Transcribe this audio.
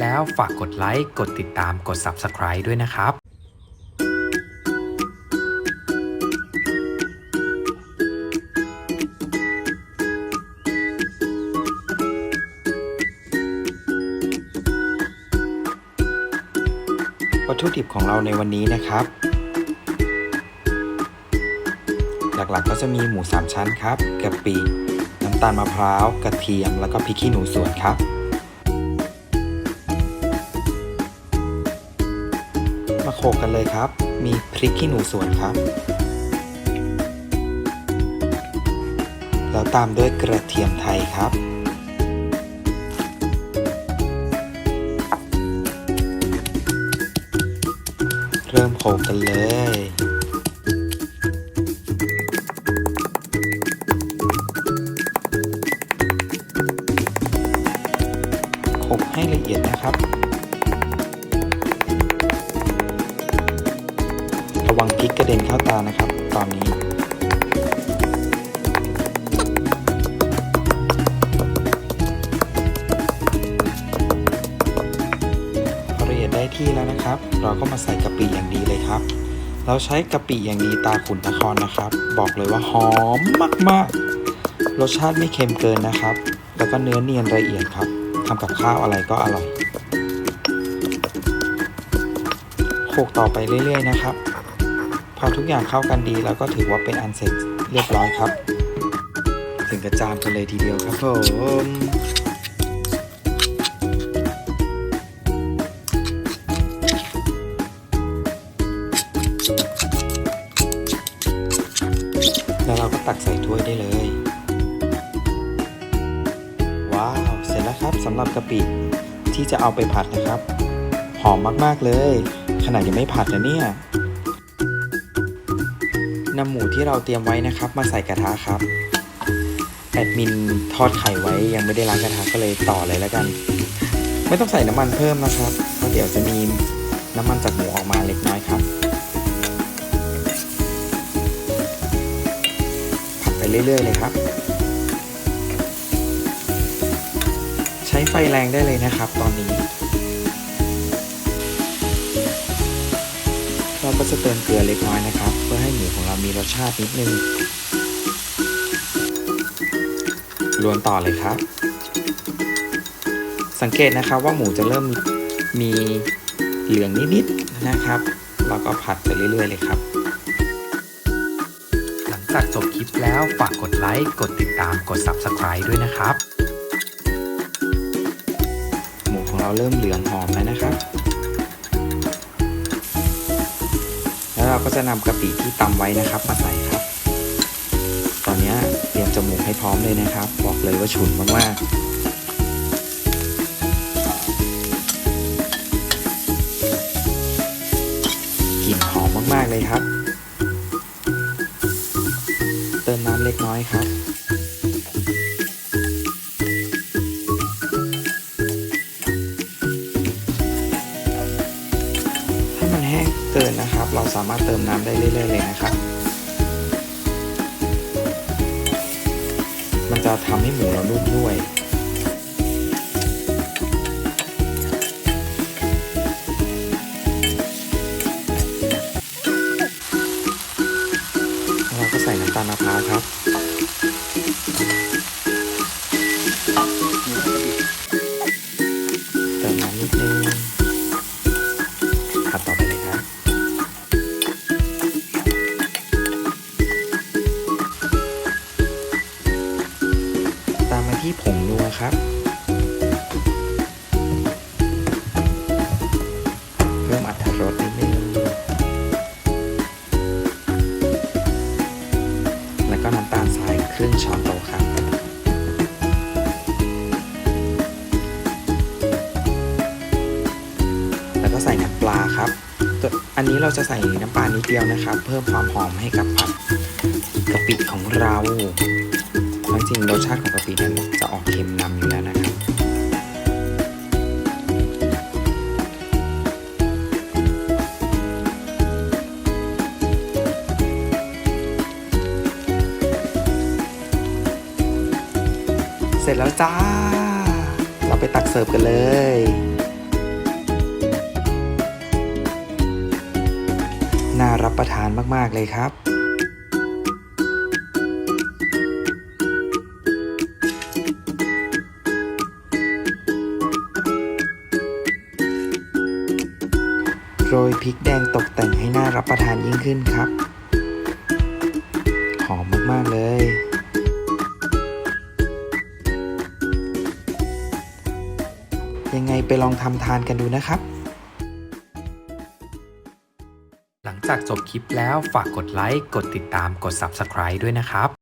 แล้วฝากกดไลค์ กดติดตาม กด Subscribe ด้วยนะครับวัตถุดิบของเราในวันนี้นะครับ หลักๆก็จะมีหมูสามชั้นครับกะปิ น้ำตาลมะพร้าว กระเทียม แล้วก็พริกขี้หนูสวนครับ โขกกันเลยครับ มีพริกขี้หนูสวนครับ แล้วตามด้วยกระเทียมไทยครับ เริ่มโขกกันเลยโขกให้ละเอียดนะครับ วังพริกกระเด็นเข้าตานะครับ ตอนนี้ พอละเอียดได้ที่แล้วนะครับ เราก็มาใส่กะปิอย่างดีเลยครับ เราใช้กะปิอย่างดีตาขุนนครนะครับ บอกเลยว่าหอมมากๆ รสชาติไม่เค็มเกินนะครับ แล้วก็เนื้อเนียนละเอียดครับทำกับข้าวอะไรก็อร่อยโขกต่อไปเรื่อย ๆ นะครับ พอทุกอย่างเข้ากันดีแล้วก็ถือว่าเป็นอันเสร็จเรียบร้อยครับ ถึงกระจานกันเลยทีเดียวครับผมแล้วเราก็ตักใส่ถ้วยได้เลย ว้าว เสร็จแล้วครับสำหรับกะปิที่จะเอาไปผัดนะครับ หอมมากๆเลย ขนาดยังไม่ผัดนะเนี่ย นำหมูที่เราเตรียมไว้นะครับ มาใส่กระทะครับ แอดมินทอดไข่ไว้ยังไม่ได้ล้างกระทะก็เลยต่อเลยแล้วกัน ไม่ต้องใส่น้ำมันเพิ่มนะครับเพราะเดี๋ยวจะมีน้ำมันจากหมูออกมาเล็กน้อยครับ ผัดไปเรื่อยๆเลยครับ ใช้ไฟแรงได้เลยนะครับ ตอนนี้ เราก็จะเติมเกลือเล็กน้อยนะครับ เพื่อให้ มูของเรามีรสชาตินิดนึงรวนต่อเลยครับ สังเกตนะครับว่าหมูจะเริ่มมีเหลืองนิดๆนะครับเราก็ผัดไปเรื่อยๆเลยครับ หลังจากจบคลิปแล้วฝากกดไลค์กดติดตามกด Subscribe ด้วยนะครับ หมูของเราเริ่มเหลืองหอมแล้วนะครับ แล้วเราก็จะนำกะปิที่ตำไว้นะครับ มาใส่ครับ ตอนนี้เตรียมจมูกให้พร้อมเลยนะครับ บอกเลยว่าฉุนมากๆกลิ่นหอมมากๆเลยครับ เติมน้ำเล็กน้อยครับ เกินนะครับ เราสามารถเติมน้ำได้เรื่อยๆเลยนะครับ มันจะทำให้หมูเรานุ่มด้วยเราก็ใส่น้ำตาลมะพร้าวครับ ครึ่งช้อนโต๊ะครับ แล้วก็ใส่น้ำปลาครับ อันนี้เราจะใส่น้ำปลานิดเดียวนะครับ เพิ่มความหอมให้กับผัดกะปิของเราจริงรสชาติของกะปินั้นจะออกเค็มนำอยู่แล้วนะ ร็จแล้วจ้า เราไปตักเสิร์ฟกันเลยน่ารับประทานมาก ๆ เลยครับ โรยพริกแดงตกแต่งให้น่ารับประทานยิ่งขึ้นครับ หอมมาก ๆ เลย ยังไงไปลองทำทานกันดูนะครับ หลังจากจบคลิปแล้วฝากกดไลค์ กดติดตาม กด Subscribe ด้วยนะครับ